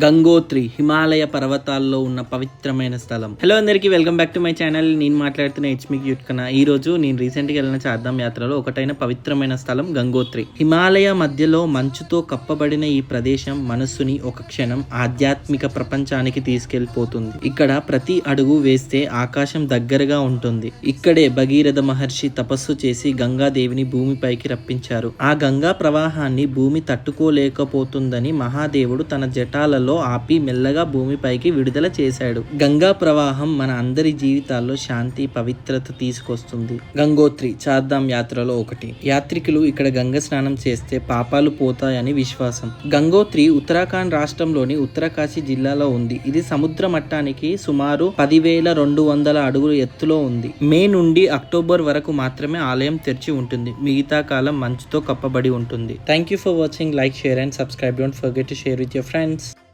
గంగోత్రి హిమాలయ పర్వతాల్లో ఉన్న పవిత్రమైన స్థలం. హలో అందరికీ welcome back to my channel నేను మాట్లాడుతున్న హెచ్మిక్ యుట్కన ఈ రోజు నేను రీసెంట్గా వెళ్ళిన చార్ధామ్ యాత్రలో ఒకటైన పవిత్రమైన స్థలం గంగోత్రి. హిమాలయ మధ్యలో మంచుతో కప్పబడిన ఈ ప్రదేశం మనస్సుని ఒక క్షణం ఆధ్యాత్మిక ప్రపంచానికి తీసుకెళ్ళిపోతుంది ఇక్కడ ప్రతి అడుగు వేస్తే ఆకాశం దగ్గరగా ఉంటుంది. ఇక్కడే భగీరథ మహర్షి తపస్సు చేసి గంగాదేవిని భూమిపైకి రప్పించారు. ఆ గంగా ప్రవాహాన్ని భూమి తట్టుకోలేకపోతుందని మహాదేవుడు తన జటాల నీళ్ళలో ఆపి మెల్లగా భూమిపైకి విడుదల చేశాడు. గంగా ప్రవాహం మన అందరి జీవితాల్లో శాంతి పవిత్రత తీసుకొస్తుంది. గంగోత్రి చార్ధామ్ యాత్రలో ఒకటి. యాత్రికులు ఇక్కడ గంగ స్నానం చేస్తే పాపాలు పోతాయని విశ్వాసం. గంగోత్రి ఉత్తరాఖండ్ రాష్ట్రంలోని ఉత్తరకాశీ జిల్లాలో ఉంది. ఇది సముద్ర మట్టానికి సుమారు పదివేల రెండు వందల అడుగుల ఎత్తులో ఉంది. మే నుండి అక్టోబర్ వరకు మాత్రమే ఆలయం తెరిచి ఉంటుంది. మిగతా కాలం మంచుతో కప్పబడి ఉంటుంది. Thank you for watching like share and subscribe don't forget to share with your friends